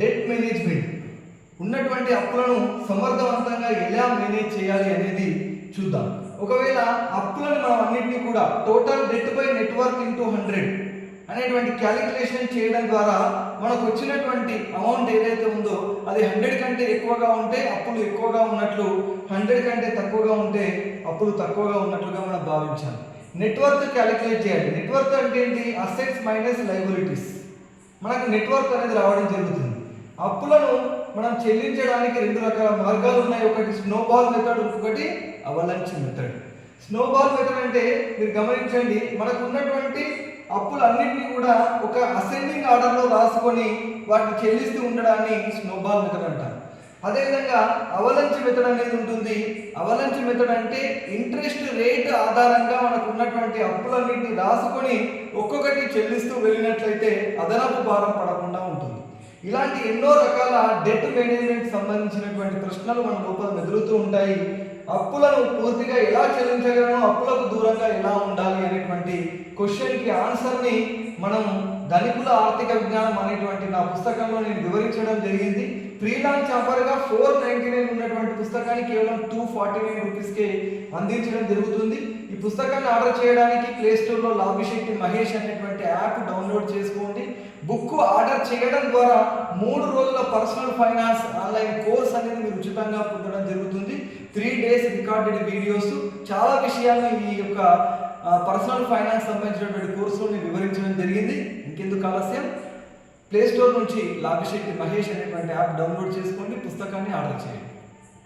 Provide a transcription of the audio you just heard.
Debt management. ఉన్నటువంటి అప్పులను సమర్థవంతంగా ఎలా మేనేజ్ చేయాలి అనేది చూద్దాం. ఒకవేళ అప్పులను మనం అన్నింటినీ కూడా total debt by net worth into hundred అనేటువంటి క్యాలిక్యులేషన్ చేయడం ద్వారా మనకు వచ్చినటువంటి అమౌంట్ ఏదైతే ఉందో అది హండ్రెడ్ కంటే ఎక్కువగా ఉంటే అప్పులు ఎక్కువగా ఉన్నట్లు హండ్రెడ్ కంటే తక్కువగా ఉంటే అప్పులు తక్కువగా ఉన్నట్లుగా మనం భావించాలి. నెట్వర్క్ క్యాలిక్యులేట్ చేయాలి. నెట్వర్క్ అంటే ఏంటి? అసెట్స్ మైనస్ లైబిలిటీస్ మనకు నెట్వర్క్ అనేది రావడం జరుగుతుంది. అప్పులను మనం చెల్లించడానికి రెండు రకాల మార్గాలు ఉన్నాయి. ఒకటి స్నోబాల్ మెథడ్ ఇంకొకటి అవలంచి మెథడ్ స్నోబాల్ మెథడ్ అంటే మీరు గమనించండి మనకు ఉన్నటువంటి అప్పులన్నింటినీ కూడా ఒక అసెండింగ్ ఆర్డర్లో రాసుకొని వాటిని చెల్లిస్తూ ఉండడాన్ని స్నోబాల్ మెథడ్ అంటారు. అదేవిధంగా అవలంచి మెథడ్ అనేది ఉంటుంది. అవలంచి మెథడ్ అంటే ఇంట్రెస్ట్ రేట్ ఆధారంగా మనకు ఉన్నటువంటి అప్పులన్నింటినీ రాసుకొని ఒక్కొక్కటి చెల్లిస్తూ వెళ్ళినట్లయితే అదనపు భారం పడకుండా ఉంటుంది. ఇలాంటి ఎన్నో రకాల డెట్ మేనేజ్మెంట్ సంబంధించినటువంటి ప్రశ్నలు మన లోపల మెదులుతూ ఉంటాయి. అప్పులను పూర్తిగా ఎలా చెల్లించగలను అప్పులకు దూరంగా ఎలా ఉండాలి అనేటువంటి క్వశ్చన్కి ఆన్సర్ని మనం ధనికుల ఆర్థిక విజ్ఞానం అనేటువంటి నా పుస్తకంలో నేను వివరించడం జరిగింది. ప్రీ లాంచ్ ఆఫర్గా ఫోర్ నైంటీ నైన్ ఉన్నటువంటి పుస్తకాన్ని కేవలం టూ ఫార్టీ నైన్ రూపీస్కే అందించడం జరుగుతుంది. ఈ పుస్తకాన్ని ఆర్డర్ చేయడానికి ప్లే స్టోర్లో లాభిశెట్టి మహేష్ అనేటువంటి యాప్ డౌన్లోడ్ చేసుకోండి. బుక్ ఆర్డర్ చేయడం ద్వారా మూడు రోజుల పర్సనల్ ఫైనాన్స్ ఆన్లైన్ కోర్స్ అనేది మీరు ఉచితంగా పొందడం జరుగుతుంది. త్రీ డేస్ రికార్డెడ్ వీడియోస్ చాలా విషయాలను ఈ యొక్క పర్సనల్ ఫైనాన్స్ సంబంధించినటువంటి కోర్సులో వివరించడం జరిగింది. ఇంకెందుకు ఆలస్యం? ప్లే స్టోర్ నుంచి లాభిశెట్టి మహేష్ అనేటువంటి యాప్ డౌన్లోడ్ చేసుకోండి పుస్తకాన్ని ఆర్డర్ చేయండి.